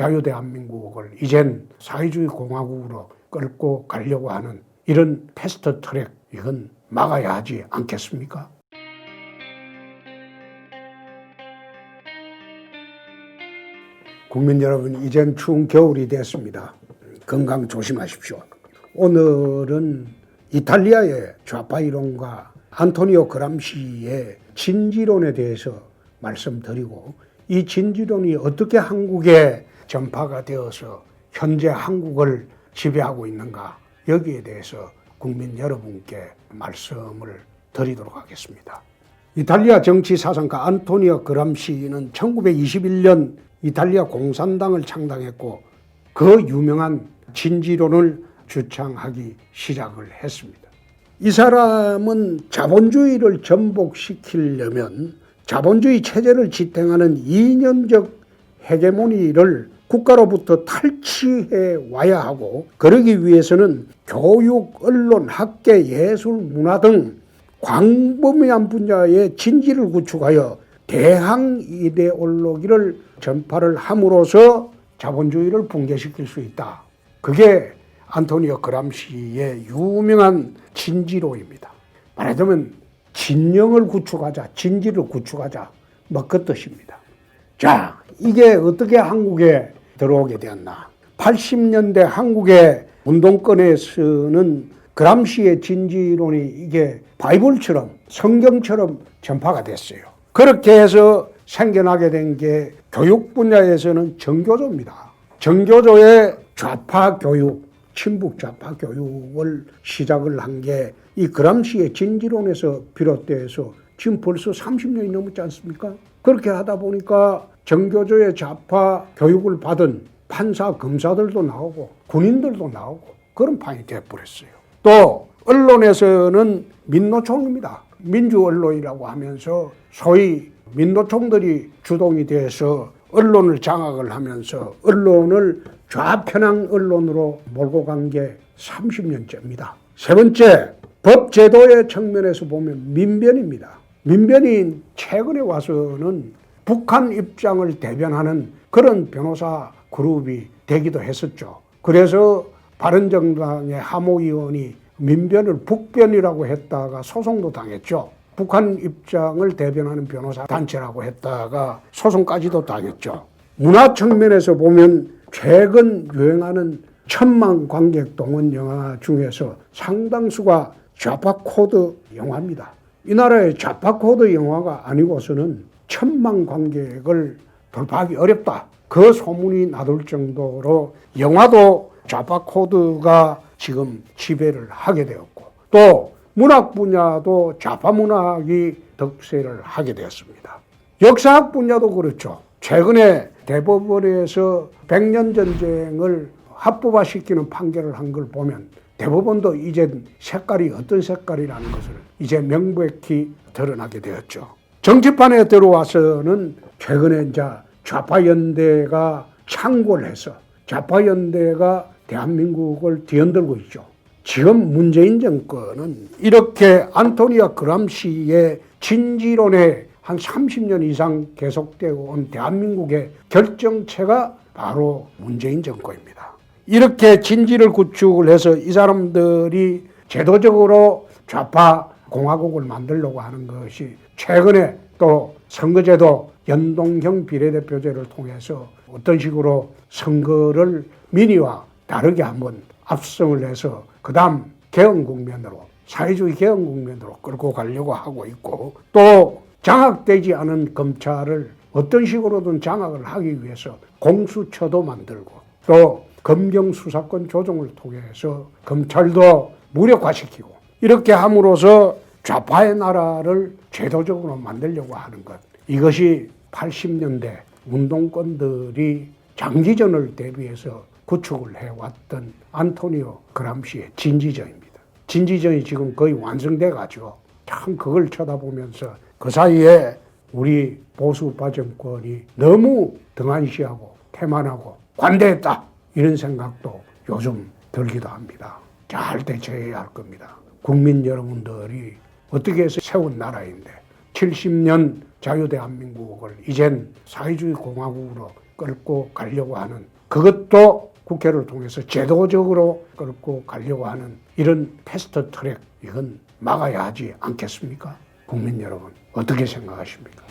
자유대한민국을 이젠 사회주의 공화국으로 끌고 가려고 하는 이런 패스트 트랙 이건 막아야 하지 않겠습니까? 국민 여러분, 이젠 추운 겨울이 됐습니다. 건강 조심하십시오. 오늘은 이탈리아의 좌파 이론가 안토니오 그람시의 진지론에 대해서 말씀드리고 이 진지론이 어떻게 한국에 전파가 되어서 현재 한국을 지배하고 있는가 여기에 대해서 국민 여러분께 말씀을 드리도록 하겠습니다. 이탈리아 정치 사상가 안토니오 그람시는 1921년 이탈리아 공산당을 창당했고 그 유명한 진지론을 주창하기 시작을 했습니다. 이 사람은 자본주의를 전복시키려면 자본주의 체제를 지탱하는 이념적 헤게모니를 국가로부터 탈취해 와야 하고 그러기 위해서는 교육, 언론, 학계, 예술, 문화 등 광범위한 분야의 진지를 구축하여 대항 이데올로기를 전파를 함으로써 자본주의를 붕괴시킬 수 있다. 그게 안토니오 그람시의 유명한 진지로입니다. 말하자면 진영을 구축하자, 진지를 구축하자, 뭐 그 뜻입니다. 자, 이게 어떻게 한국에 들어오게 되었나? 80년대 한국의 운동권에서는 그람시의 진지론이 이게 바이블처럼 성경처럼 전파가 됐어요. 그렇게 해서 생겨나게 된 게 교육 분야에서는 정교조입니다. 정교조의 좌파 교육, 친북 좌파 교육을 시작을 한 게 이 그람시의 진지론에서 비롯돼서 지금 벌써 30년이 넘었지 않습니까? 그렇게 하다 보니까 정교조의 좌파 교육을 받은 판사, 검사들도 나오고 군인들도 나오고 그런 판이 되어버렸어요. 또 언론에서는 민노총입니다. 민주 언론이라고 하면서 소위 민노총들이 주동이 돼서 언론을 장악을 하면서 언론을 좌편향 언론으로 몰고 간 게 30년째입니다. 세 번째, 법 제도의 측면에서 보면 민변입니다. 민변이 최근에 와서는 북한 입장을 대변하는 그런 변호사 그룹이 되기도 했었죠. 그래서 바른정당의 하모 의원이 민변을 북변이라고 했다가 소송도 당했죠. 북한 입장을 대변하는 변호사 단체라고 했다가 소송까지도 당했죠. 문화 측면에서 보면 최근 유행하는 천만 관객 동원 영화 중에서 상당수가 좌파 코드 영화입니다. 이 나라의 좌파 코드 영화가 아니고서는 천만 관객을 돌파하기 어렵다. 그 소문이 나돌 정도로 영화도 좌파 코드가 지금 지배를 하게 되었고 또 문학 분야도 좌파 문학이 덕세를 하게 되었습니다. 역사학 분야도 그렇죠. 최근에 대법원에서 백년 전쟁을 합법화시키는 판결을 한 걸 보면 대법원도 이제 색깔이 어떤 색깔이라는 것을 이제 명백히 드러나게 되었죠. 정치판에 들어와서는 최근에 이제 좌파연대가 창궐 해서 좌파연대가 대한민국을 뒤흔들고 있죠. 지금 문재인 정권은 이렇게 안토니아 그람시의 진지론에 한 30년 이상 계속되고 온 대한민국의 결정체가 바로 문재인 정권입니다. 이렇게 진지를 구축을 해서 이 사람들이 제도적으로 좌파 공화국을 만들려고 하는 것이 최근에 또 선거제도 연동형 비례대표제를 통해서 어떤 식으로 선거를 민의와 다르게 한번 압승을 해서 그 다음 개헌 국면으로 사회주의 개헌 국면으로 끌고 가려고 하고 있고 또 장악되지 않은 검찰을 어떤 식으로든 장악을 하기 위해서 공수처도 만들고 또 검경 수사권 조정을 통해서 검찰도 무력화시키고 이렇게 함으로써 좌파의 나라를 제도적으로 만들려고 하는 것 이것이 80년대 운동권들이 장기전을 대비해서 구축을 해왔던 안토니오 그람시의 진지전입니다. 진지전이 지금 거의 완성돼 가지고 참 그걸 쳐다보면서 그 사이에 우리 보수파 정권이 너무 등한시하고 태만하고 관대했다 이런 생각도 요즘 들기도 합니다. 잘 대처해야 할 겁니다. 국민 여러분들이 어떻게 해서 세운 나라인데 70년 자유대한민국을 이젠 사회주의 공화국으로 끌고 가려고 하는 그것도 국회를 통해서 제도적으로 끌고 가려고 하는 이런 패스트 트랙 이건 막아야 하지 않겠습니까? 국민 여러분 어떻게 생각하십니까?